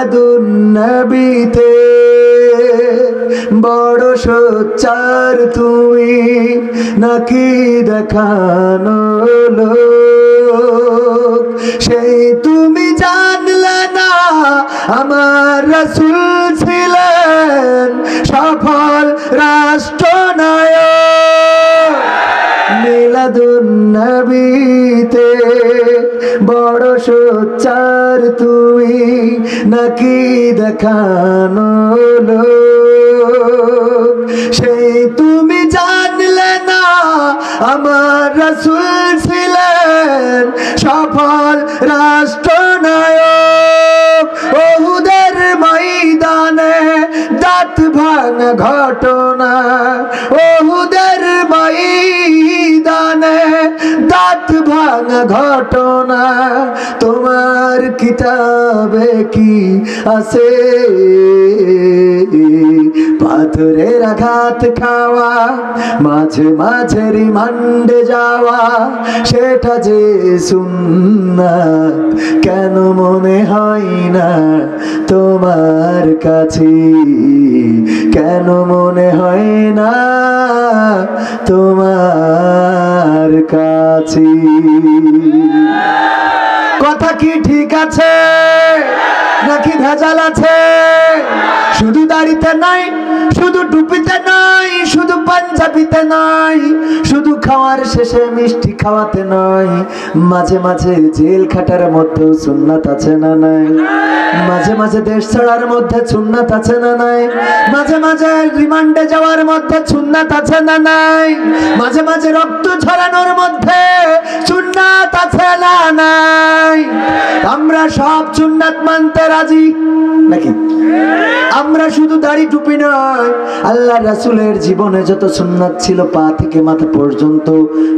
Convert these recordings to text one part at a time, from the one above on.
মিলাদুন নবীতে বড় সোচ্চার তুমি নাকি দেখানো লোক? সেই তুমি জানলে না আমার রসুল ছিলেন সফল রাষ্ট্রনায়ক বড় সোচ্চার তুই নাকি দেখানো সেই তুমি জানলে না আমার রসুল ছিলেন সফল রাষ্ট্রনায়ক। ওহুদের ময়দানে দাঁত ভাঙ ঘটনা ঘটনা, তোমার কিতাবে কি আছে? পাথরের আঘাত খাওয়া, মাঝে মাঝে রিমান্ডে যাওয়া, সেটা যে সুন্নাত, কেন মনে হয় না তোমার কাছে? কেন মনে হয় না তোমার কাছে। কথা কি ঠিক আছে? নাকি ভেজাল আছে? শুধু দাড়িতে নাই, শুধু টুপিতে নাই, শুধু পাঞ্জাবিতে নাই। খাওয়ার শেষে মিষ্টি খাওয়াতে নয়। মাঝে মাঝে জেল খাটার মধ্যেও সুন্নাত আছে না নাই? মাঝে মাঝে দেশ ছাড়ার মধ্যে সুন্নাত আছে না নাই? মাঝে মাঝে রিমান্ডে যাওয়ার মধ্যে সুন্নাত আছে না নাই? মাঝে মাঝে রক্ত ছড়ানোর মধ্যে সুন্নাত আছে না নাই? আমরা সব সুন্নাত মানতে রাজি? নাকি? আমরা শুধু দাড়ি টুপি নয়, আল্লাহ রাসুলের জীবনে যত সুন্নাত ছিল পা থেকে মাথা পর্যন্ত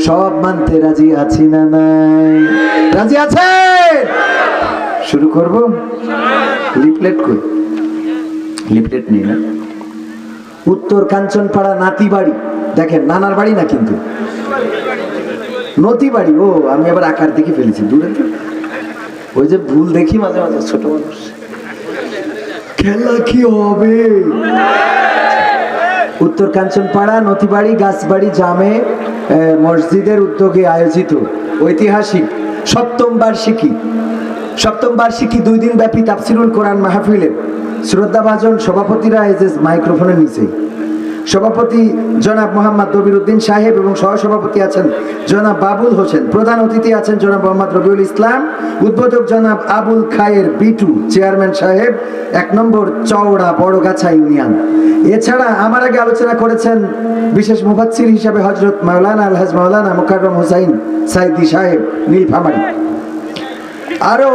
সব মানতে রাজি আছি না নাই। রাজি আছে? শুরু করব? লিফলেট কই? লিফলেট নেই না? উত্তর কাঞ্চনপাড়া নাতি বাড়ি। দেখেন, নানার বাড়ি না কিন্তু? নতি বাড়ি, ও, আমি আবার আকার দেখে ফেলেছি, দূরে তো। ওই যে ভুল দেখি মাঝে মাঝে, ছোট মানুষ। খেলা কি হবে? উত্তর কাঞ্চনপাড়া নথিবাড়ি গাছবাড়ি জামে মসজিদের উদ্যোগে আয়োজিত ঐতিহাসিক সপ্তম বার্ষিকী। সপ্তম বার্ষিকী দুই দিন ব্যাপী তাফসিরুল কোরআন মাহফিলের শ্রদ্ধাভাজন সভাপতিরা এজেস মাইক্রোফোনে মাইক্রোফোনের নিচেই। সভাপতি জনাব মোহাম্মদ দবির উদ্দিন সাহেব এবং সহসভাপতি আছেন জনাব বাবুল হোসেন। প্রধান অতিথি আছেন জনাব মোহাম্মদ রবিউল ইসলাম। উদ্বোধক জনাব আবুল খায়ের বিটু, চেয়ারম্যান সাহেব। এক নম্বর চওড়া বড়গাছা ইউনিয়ন। এছাড়া আমার আগে আলোচনা করেছেন বিশেষ মুফাচ্ছির হিসাবে হজরত মাওলানা আলহাজ মাওলানা মুকাররম হুসাইন সাইদি সাহেব নীলফামারী। আরও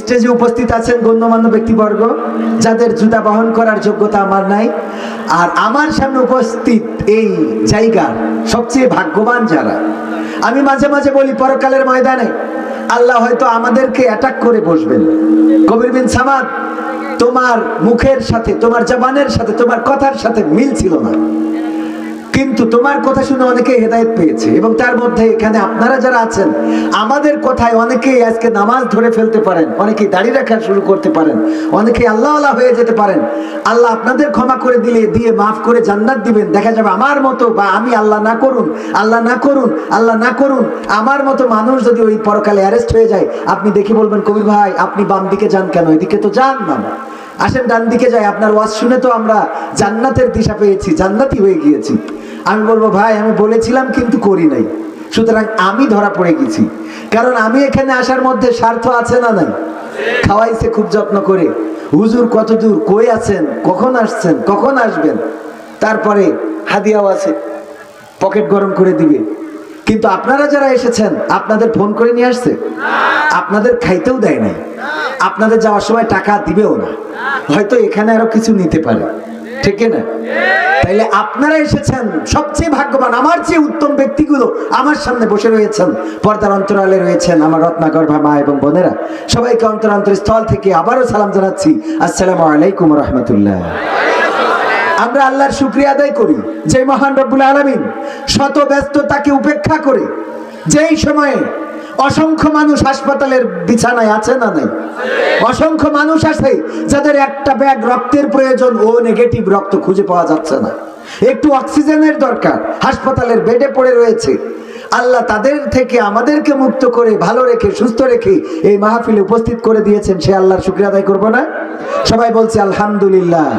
স্টেজে উপস্থিত আছেন গণ্যমান্য ব্যক্তিবর্গ, যাদের জুতা বহন করার যোগ্যতা আমার নাই। আর আমার সামনে উপস্থিত এই জায়গার সবচেয়ে ভাগ্যবান যারা, আমি মাঝে মাঝে বলি, পরকালের ময়দানে আল্লাহ হয়তো আমাদেরকে অ্যাটাক করে বসবেন। কবির বিন সামাদ, তোমার মুখের সাথে, তোমার জবানের সাথে, তোমার কথার সাথে মিল ছিল না। কিন্তু তোমার কথা শুনে অনেকে হেদায়েত পেয়েছে এবং তার মধ্যে এখানে আপনারা যারা আছেন, আমাদের কথায় অনেকেই আজকে নামাজ ধরে ফেলতে পারেন, অনেকেই দাঁড়িয়ে রাখা শুরু করতে পারেন, অনেকেই আল্লাহ আল্লাহ হয়ে যেতে পারেন। আল্লাহ আপনাদের ক্ষমা করে দিলে, দিয়ে মাফ করে জান্নাত দিবেন। দেখা যাবে আমার মতো বা আমি আল্লাহ না করুন, আল্লাহ না করুন, আল্লাহ না করুন, আমার মতো মানুষ যদি ওই পরকালে অ্যারেস্ট হয়ে যায়, আপনি দেখে বলবেন, কবির ভাই, আপনি বাম দিকে যান কেন? এদিকে তো যান না। আসেন ডান দিকে যাই, আপনার ওয়াজ শুনে তো আমরা জান্নাতের দিশা পেয়েছি জান্নাতি হয়ে গিয়েছি। আমি বলব, ভাই, আমি বলেছিলাম কিন্তু করি নাই। সুতরাং আমি ধরা পড়ে গেছি। কারণ আমি এখানে আসার মধ্যে স্বার্থ আছে না নাই? খাওয়াইছে খুব যত্ন করে। হুজুর কত দূর? কই আছেন? কখন আসছেন? কখন আসবেন? তারপরে হাদিয়াও আছে। পকেট গরম করে দিবে। কিন্তু আপনারা যারা এসেছেন, আপনাদের ফোন করে নিয়ে আসছে? আপনাদের খাইতেও দেয় নাই। আপনাদের যাওয়ার সময় টাকা দিবেও না। হয়তো এখানে আরও কিছু নিতে পারে। ঠিক না? তাইলে আপনারা এসেছেন, সবচেয়ে ভাগ্যবান, আমার চেয়ে উত্তম ব্যক্তিগুলো আমার সামনে বসে রয়েছেন, পর্দার অন্তরালে রয়েছেন আমার রত্নাগর্ভা মা এবং বোনেরা। সবাইকে অন্তরান্তর স্থল থেকে আবারও সালাম জানাচ্ছি। আসসালামু আলাইকুম রহমতুল্লাহ। আমরা আল্লাহর শুক্রিয়া আদায় করি, যে মহান রব্বুল আলমিন শত ব্যস্ততাকে উপেক্ষা করে, যেই সময়ে অসংখ্য মানুষ হাসপাতালের বিছানায় আছে না নাই? অসংখ্য মানুষ আছে যাদের একটা ব্যাগ রক্তের প্রয়োজন, ও নেগেটিভ রক্ত খুঁজে পাওয়া যাচ্ছে না। একটু অক্সিজেনের দরকার, হাসপাতালের বেডে পড়ে রয়েছে। আল্লাহ তাদের থেকে আমাদেরকে মুক্ত করে, ভালো রেখে, সুস্থ রেখে এই মাহফিলে উপস্থিত করে দিয়েছেন। সে আল্লাহর শুক্রিয়া আদায় করব না। সবাই বলছে, আলহামদুলিল্লাহ।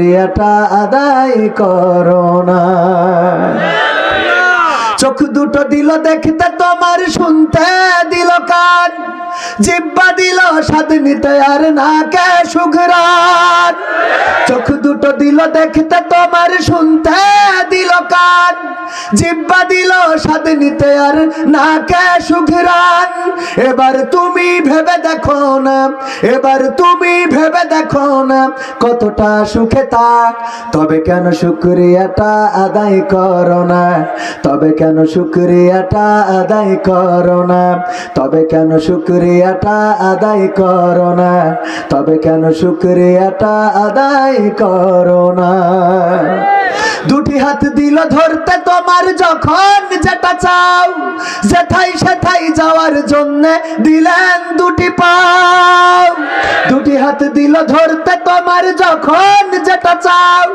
শুক্রিয়াটা আদায় করো না। চোখ দুটো দিল দেখতে তোমার, শুনতে দিল কান। জিব্বা দিল স্বাদ নিতে আর না কে সুঘরান চোখ দুটো দিল দেখতে তোমার, শুনতে দিল কান। জিব্বা দিল স্বাদ নিতে আর না কে এবার তুমি ভেবে দেখো না, এবার তুমি ভেবে দেখো না কতটা সুখে তা। তবে কেন শুক্রিয়াটা আদায় করো না? তবে কেন শুক্রিয়াটা আদায় করো না? তবে কেন শুক্রিয়াটা আদায় করো না? তবে কেন শুক্রিয়াটা আদায় করো না? দুটি হাত দিল ধরতে তোমার যখন যেটা চাও যেথাই সেথাই যাওয়ার জন্য দিলেন দুটি পাও। দুটি হাত দিল ধরতে তোমার যখন যেটা চাও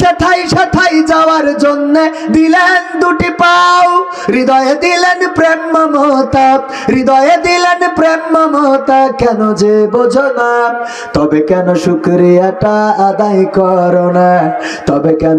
যেথাই সেথাই যাওয়ার জন্য দিলেন দুটি পাও। হৃদয়ে দিলেন প্রেম মমতা, হৃদয়ে দিলেন প্রেম মমতা, কেন যে বোঝো না? তবে কেন শুক্রিয়াটা আদায় করো না? তবে কেন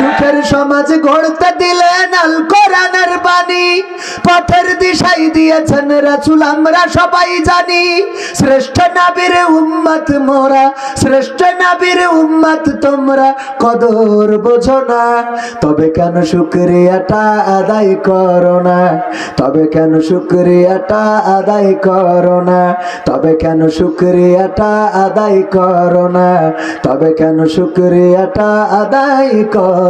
সুখের সমাজ গড়তে দিলেন আল কোরআনের বাণী। পথের দিশাই দিয়েছেন রাসুল, আমরা সবাই জানি। শ্রেষ্ঠ নাবির উম্মত মোরা, শ্রেষ্ঠ নাবির উম্মত তোমরা, কদর বোঝো না। তবে কেন শুক্রিয়াটা আদায় করো না? তবে কেন শুক্রিয়াটা আদায় করো না? তবে কেন শুক্রিয়াটা আদায় করো না? তবে কেন শুক্রিয়াটা আদায় করো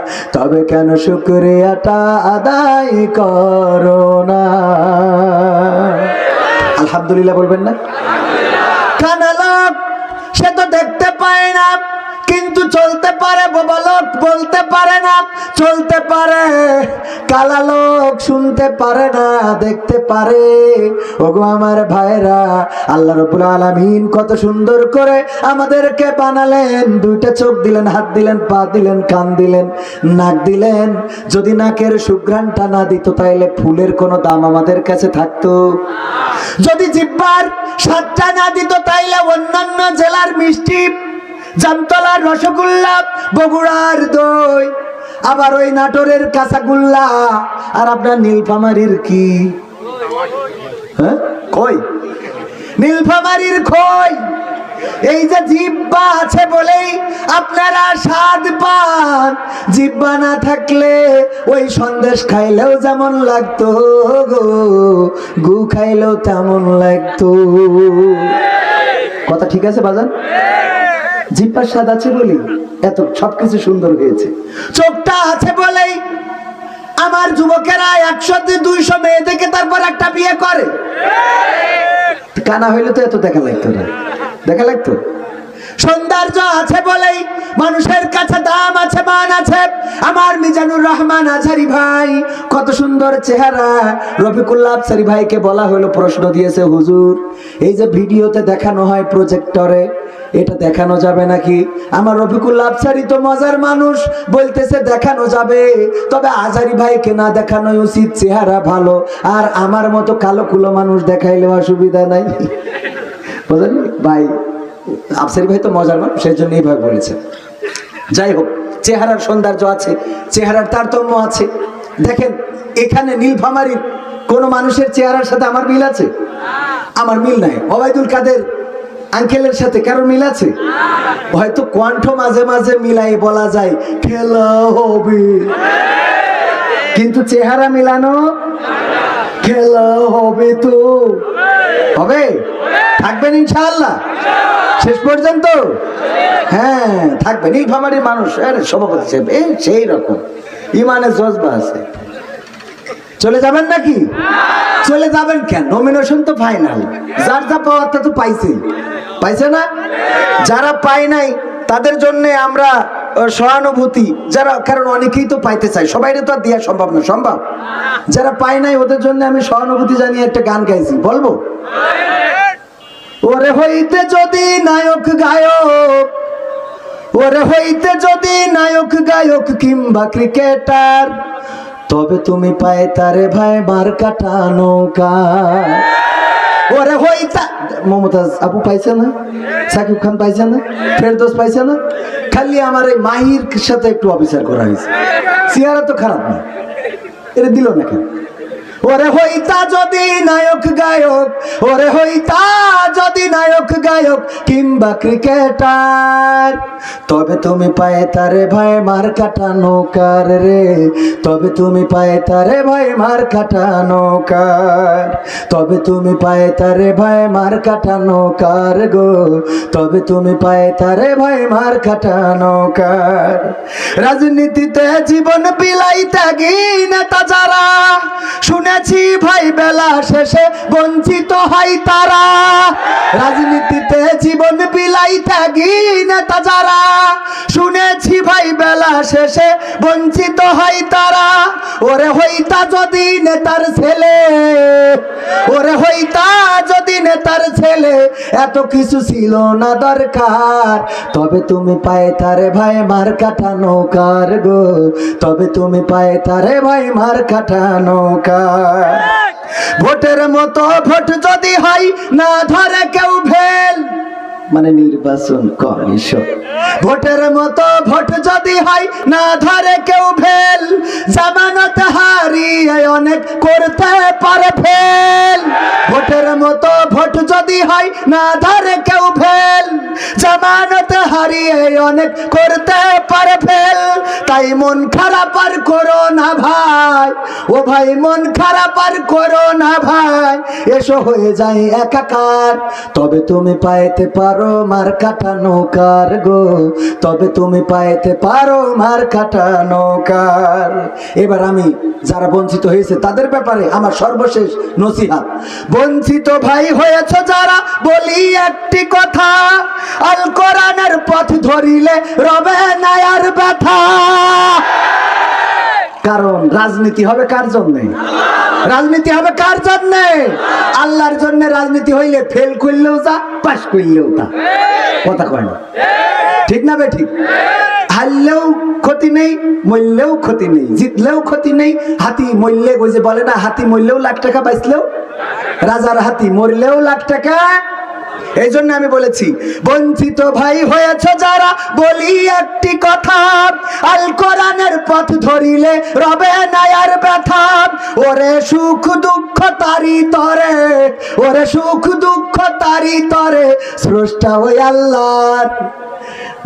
তবে কেন শুক্রিয়াটা আদায় করো না? আলহামদুলিল্লাহ বলবেন না? কানালাপ সে তো দেখতে পায় না, কিন্তু চলতে পারে বোবা লোক কালা লোক শুনতে পারে না, দেখতে পারে। ওগো আমার ভাইরা, আল্লাহ রবুল আলমিন কত সুন্দর করে আমাদেরকে বানালেন। দুইটা চোখ দিলেন, হাত দিলেন, পা দিলেন, কান দিলেন, নাক দিলেন। যদি নাকের সুঘ্রাণটা না দিত, তাইলে ফুলের কোনো দাম আমাদের কাছে থাকতো। যদি জিব্বার সাতটা না দিত, তাইলে অন্যান্য জেলার মিষ্টি জামতলার রসগোল্লা, বগুড়ার দই আবার ওই নাটোরের কাঁচাগুল্লা। আর আপনার নীলফামারির কি? হ্যাঁ? কই? নীলফামারির খই। এই যে জিব্বা আছে বলেই আপনারা স্বাদ পান। জিব্বা না থাকলে ওই সন্দেশ খাইলেও যেমন লাগতো গো, গু খাইলেও তেমন লাগতো। কথা ঠিক আছে বাজান? জিব্বার স্বাদ আছে বলি এত সবকিছু সুন্দর হয়েছে। চোখটা আছে বলেই আমার যুবকেরা একশো দুইশো মেয়ে থেকে তারপর একটা বিয়ে করে। কানা হইলে তো এত দেখা লাগতো না। দেখা লাগতো? সৌন্দর্য আছে বলেই মানুষের কাছে দাম আছে, মান আছে। আমার মিজানুর রহমান আছারি ভাই, কত সুন্দর চেহারা। রফিকুল্লাহ আফসারি ভাইকে বলা হলো, প্রশ্ন দিয়েছে হুজুর, এই যে ভিডিওতে দেখানো হয় প্রজেক্টরে এটা দেখানো যাবে নাকি? আমার রফিকুল্লাহ আফসারি তো মজার মানুষ, বলতেছে দেখানো যাবে। তবে আজারি ভাইকে না দেখানোই উচিত, চেহারা ভালো। আর আমার মতো কালো কুলো মানুষ দেখাইলে অসুবিধা নাই। বুঝলেন ভাই আফসারি ভাই তো মজার মানুষ সেই জন্য এইভাবে বলেছে। যাই হোক, চেহারার সৌন্দর্য আছে, চেহারার তারতম্য আছে। দেখেন, এখানে নীলফামারির কোন মানুষের চেহারার সাথে আমার মিল আছে? আমার মিল নাই। ওবায়দুল কাদের আঙ্কেলের সাথে কারও মিল আছে? হয়তো কণ্ঠ মাঝে মাঝে মিলাই বলা যায়, খেলা হবে। কিন্তু চেহারা মিলানো, খেলা হবে তো। হবে? থাকবেন ইনশাআল্লাহ। শেষ পর্যন্ত? হ্যাঁ থাকবে নীলফামারির মানুষ, আরে সভাপতি সাহেব, এই সেই রকম। ইমানের জজবা আছে। চলে যাবেন নাকি? চলে যাবেন কেন? নমিনেশন তো ফাইনাল যার যা পাওয়ার তা তো পাইছেই পাইছে না? যারা পায় নাই, তাদের জন্য আমরা সহানুভূতি। যারা, কারণ অনেকেই তো পাইতে চায়। সবাই তো আর দেওয়া সম্ভব না। সম্ভব? যারা পায় নাই, ওদের জন্য আমি সহানুভূতি জানিয়ে একটা গান গাইছি। বলব? ওরে হইতে যদি নায়ক গায়ক, ওরে হইতে যদি নায়ক গায়ক কিংবা ক্রিকেটার তবে তুমি পায় তারে ভাই মার কাটা নৌকা। ওরে হইতা মমতাজ আপু পাইছে না? সাকিব খান পাইছে না? ফেরদোস পাইছে না? খালি আমার এই মাহির সাথে একটু অফিসার করা হয়েছে। চেহারা তো খারাপ না। এটা দিল না কেন? ওরে হইতা যদি নায়ক গায়ক, ওরে হইতা নায়ক, গায়ক কিংবা ক্রিকেটার। তবে তুমি পায়ে তারে ভাই মার কাটা নৌকার রে? তবে তুমি পায়ে তারে ভাই মার কাটা নৌকার তবে তুমি পায়ে তারে ভাই মার কাটা নৌকার গো? তবে তুমি পায়ে তারে ভাই মার কাটা নৌকার রাজনীতিতে জীবন বিলাইতে গি নেতা যারা, শুনেছি ভাই বেলা শেষে বঞ্চিত হয় তারা। রাজনীতিতে জীবন বিলাইতে থাকি নেতা যারা, শুনেছি ভাই বেলা শেষে বঞ্চিত হয় তারা। ওরে হইতা যদি নেতার ছেলে, ওরে হইতা যদি নেতার ছেলে, এত কিছু ছিল না দরকার। তবে তুমি পায়ে তারে ভাই মার কাটা নৌকার গো, তবে তুমি পায়ে তারে ভাই মার কাটা নৌকার। ভোটের মতো ভোট যদি হয় না ধরে কেউ ভেল। মানে নির্বাচন কমিশন। ভোটের মতো ভোট যদি হয়, না ধরে কেউ ভেল জামানত হারিয়ে অনেক করতে পারে ফেল। ভোটের মতো ভোট যদি হয়, না ধরে কেউ ফেল। জামানত হারিয়ে অনেক করতে পারে ফেল। তাই মন খারাপ আর করো না ভাই। ও ভাই, মন খারাপ আর করো না ভাই। এসো হয়ে যায় একাকার। তবে তুমি পাইতে পারো মার কাটা নৌকার গো, তবে তুমি পাইতে পারো মার কাটা নৌকার। এবার আমি যারা বঞ্চিত হয়েছে, তাদের ব্যাপারে আমার সর্বশেষ নসিহাত বঞ্চিত ভাই হয়েছে যারা, বলি একটি কথা, আল কোরআনের পথ ধরিলে রবে নায়ার ব্যথা। কারণ রাজনীতি হবে কার জন্যে? রাজনীতি হবে কার জন্য? আল্লাহর জন্য রাজনীতি হইলে ফেল করলেও যা পাশ করলেও তা। কথা কয় না? ঠিক না বে ঠিক? হারলেও ক্ষতি নেই, মরলেও ক্ষতি নেই। জিতলেও ক্ষতি নেই, হাতি মরলে যে বলে না, হাতি মরলেও লাখ টাকা পাইছিলেও রাজার হাতি মরলেও লাখ টাকা এই জন্য আমি বলেছি, বঞ্চিত ভাই হয়েছে যারা, বলি একটি কথা, আল কোরআনের পথ ধরিলে রবে নায়ার ব্যথা। ওরে সুখ দুঃখ তারি তরে, ওরে সুখ দুঃখ তারি তরে, স্রষ্টা ওই আল্লাহর।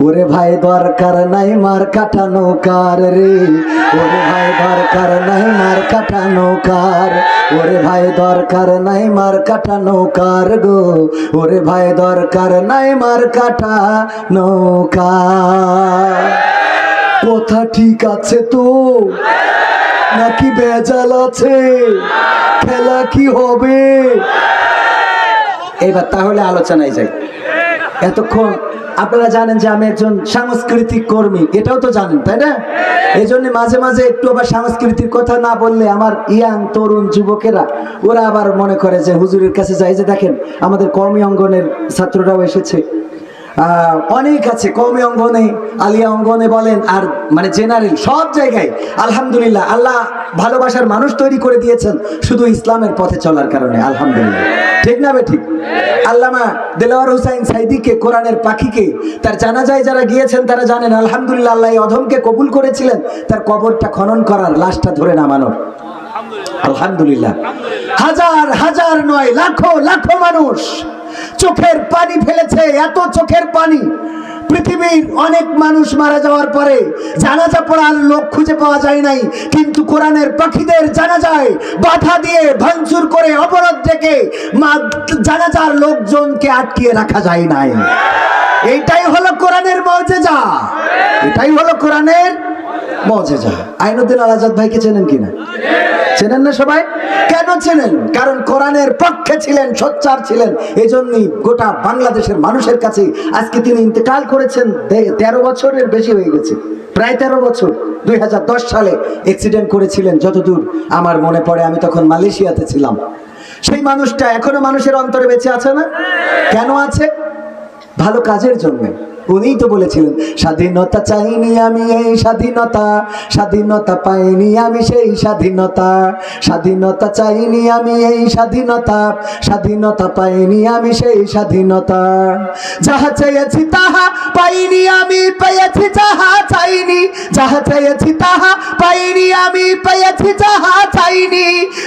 ওরে ভাই, দরকার নাই মার কাটানো কার রে। ওরে ভাই, দরকার নাই মার কাটানো কার ওরে ভাই দরকার নাই মার কাটা নৌকার গো। ওরে ভাই দরকার নাই মার কাটা নৌকা। কথা ঠিক আছে তো? নাকি বেজাল আছে? খেলা কি হবে? এবার তাহলে আলোচনায় যাই। এতক্ষণ আপনারা জানেন যে আমি একজন সাংস্কৃতিক কর্মী, এটাও তো জানেন, তাই না? এই জন্য মাঝে মাঝে একটু আবার সাংস্কৃতিক কথা না বললে আমার ইয়াং তরুণ যুবকেরা, ওরা আবার মনে করে যে হুজুরের কাছে যাই যে দেখেন, আমাদের কর্মী অঙ্গনের ছাত্ররাও এসেছে। অনেক আছে, কমে অঙ্গনে, আলিয়া অঙ্গনে বলেন, আর মানে জেনারেল সব জায়গায়, আলহামদুলিল্লাহ, আল্লাহ ভালোবাসার মানুষ তৈরি করে দিয়েছেন, শুধু ইসলামের পথে চলার কারণে, আলহামদুলিল্লাহ। ঠিক না ঠিক? আল্লামা দেলোয়ার হুসাইন সাইদিকে, কোরআনের পাখিকে, তার জানাজায় যারা গিয়েছেন, তারা জানেন, আলহামদুলিল্লাহ, আল্লাহ অধমকে কবুল করেছিলেন, তার কবরটা খনন করার লাশটা ধরে নামানোর। আলহামদুলিল্লাহ। হাজার হাজার নয়, লাখো লাখো মানুষ চোখের পানি ফেলেছে, এত চোখের পানি। পৃথিবীর অনেক মানুষ মারা যাওয়ার পরে জানাজা পড়ার লোক খুঁজে পাওয়া যায় নাই, কিন্তু কোরআনের পাখিদের জানা যায় বাধা দিয়ে ভাঙচুর করে অবরোধ ডেকে জানাজার লোকজনকে আটকিয়ে রাখা যায় নাই। এইটাই হলো কোরআনের মজেজা এটাই হলো কোরআনের মজেজা আইনুদ্দিন আল আজাদ ভাইকে চেনেন কিনা? চেনেন না সবাই? কেন চেনেন? কারণ কোরআনের পক্ষে ছিলেন, সোচ্চার ছিলেন। এই জন্যই গোটা বাংলাদেশের মানুষের কাছে আজকে তিনি ইন্তেকাল করেছেন। তেরো বছরের বেশি হয়ে গেছে। প্রায় তেরো বছর। দুই হাজার দশ সালে অ্যাক্সিডেন্ট করেছিলেন যতদূর আমার মনে পড়ে, আমি তখন মালয়েশিয়াতে ছিলাম। সেই মানুষটা এখনও মানুষের অন্তরে বেঁচে আছে না? কেন আছে? ভালো কাজের জন্য। উনিই তো বলেছিলেন, স্বাধীনতা চাইনি আমি এই স্বাধীনতা স্বাধীনতা পাইনি আমি সেই স্বাধীনতা স্বাধীনতা চাইনি আমি এই স্বাধীনতা স্বাধীনতা পাইনি আমি সেই স্বাধীনতা। যাহা চেয়েছি তাহা পাইনি আমি, পেয়েছি যাহা চাইনি। যাহা চেয়েছি তাহা পাইনি আমি, পেয়েছি যাহা চাইনি।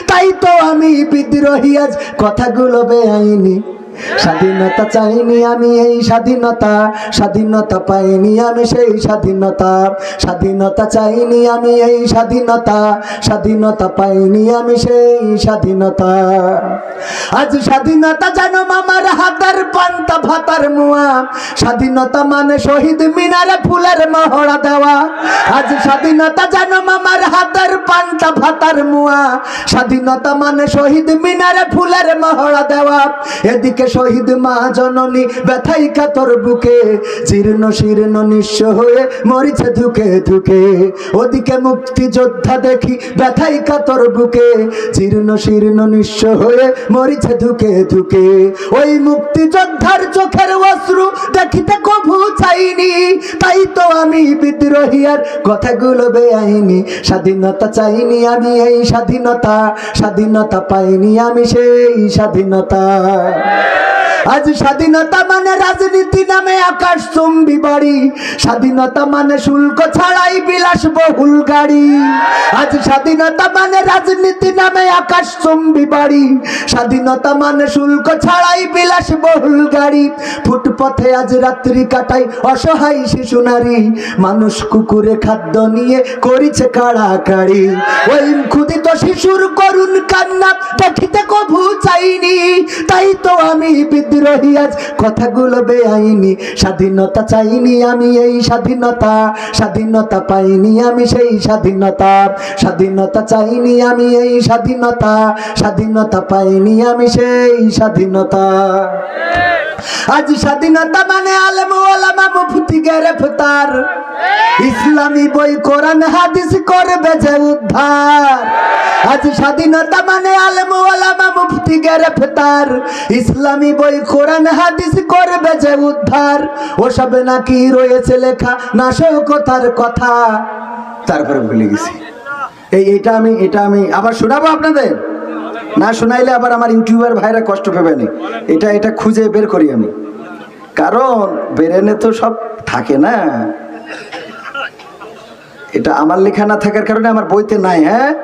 তাই তো আমি বিদ্রোহী, আজ কথাগুলো বেআইনি। স্বাধীনতা চাইনি আমি এই স্বাধীনতা স্বাধীনতা পাইনি আমি সেই স্বাধীনতা। স্বাধীনতা চাইনি আমি এই স্বাধীনতা স্বাধীনতা পাইনি আমি সেই স্বাধীনতা। আজ স্বাধীনতা জানো মামার হাতার পান্তা ভাতার মুয়া। স্বাধীনতা মানে শহীদ মিনারে ফুলের মহড়া দেওয়া। আজ স্বাধীনতা জানো মামার হাতের পান্তা ভাতার মুয়া। স্বাধীনতা মানে শহীদ মিনারে ফুলের মহড়া দেওয়া। এদিকে শহীদ মা জননী, ব্যথাই কাতর বুকে, জীর্ণ শীর্ণ নিঃস্ব হয়ে মরিছে ধুকে ধুকে। ওদিকে মুক্তি যোদ্ধা দেখি ব্যথাই কাতর বুকে, জীর্ণ শীর্ণ নিঃস্ব হয়ে মরিছে ধুকে ধুকে। ওই মুক্তি যোদ্ধার চোখের অশ্রু দেখিতে কভু চাইনি, তাই তো আমি বিদ্রোহী আর কথাগুলো বেআইনি। স্বাধীনতা চাইনি আমি এই স্বাধীনতা স্বাধীনতা পাইনি আমি সেই স্বাধীনতা। আজ স্বাধীনতা মানে রাজনীতি নামে আকাশ চুম্বি বাড়ি। স্বাধীনতা মানে শুল্ক ছাড়াই বিলাস বহুল গাড়ি। আজ স্বাধীনতা মানে রাজনীতি নামে আকাশ চুম্বি বাড়ি। স্বাধীনতা মানে শুল্ক ছাড়াই বিলাস বহুল গাড়ি। ফুটপথে আজ রাত্রি কাটাই অসহায় শিশু নারী। মানুষ কুকুরে খাদ্য নিয়ে করিছে কাড়াকাড়ি। ওই ক্ষুদিত শিশুর করুণ কান্না, দেখিতে কভু চাইনি। তাই তো আমি বিদ্রোহী আজ। কথাগুলো বেআইনি। স্বাধীনতা চাইনি আমি এই স্বাধীনতা। স্বাধীনতা পাইনি আমি সেই স্বাধীনতা। স্বাধীনতা চাইনি আমি এই স্বাধীনতা। স্বাধীনতা পাইনি আমি সেই স্বাধীনতা। আজ স্বাধীনতা মানে আলম ওলামা মুফতি গ্রেফতার। ইসলামী বই, কোরআন, হাদিস করবে যে উদ্ধার। আজ স্বাধীনতা মানে আলম ওলামা মুফতি গ্রেফতার ইসলামী বই, কোরআন, হাদিস করবে যে উদ্ধার। ওসব নাকি রয়েছে লেখা নাশকতার কথা। তারপরে ভুলে গেছি। এই এটা আমি এটা আমি আবার শোনাবো আপনাদের? না শোনাইলে আবার আমার ইউটিউবার ভাইরা কষ্ট পাবে না। এটা এটা খুঁজে বের করি আমি। কারণ বেরেনে তো সব থাকে না। এটা আমার লেখা না থাকার কারণে আমার বইতে নাই হ্যাঁ?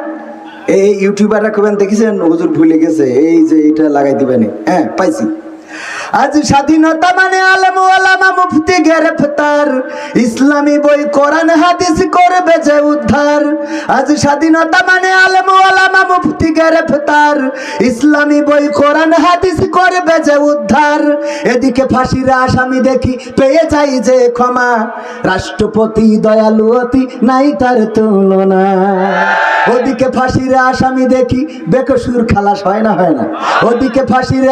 এই ইউটিউবাররা কবেন দেখেছেন? হুজুর ভুলে গেছে। এই যে এটা লাগাই দিবেন। হ্যাঁ পাইছি। আজ স্বাধীনতা মানে আলম আলামা মুফতি গ্রেফতার। ইসলামী বই কোরআন হাদিস করবে যে উদ্ধার। আজ স্বাধীনতা মানে আলম আলামা মুফতি গ্রেফতার। ইসলামী বই কোরআন হাদিস করবে যে উদ্ধার। এদিকে ফাঁসির আসামি দেখি পেয়ে যাই যে ক্ষমা। রাষ্ট্রপতি দয়ালু অতি নাই তার তুলনা। ওদিকে ফাঁসির আসামি দেখি বেকসুর খালাস হয় না হয় না। ওদিকে ফাঁসির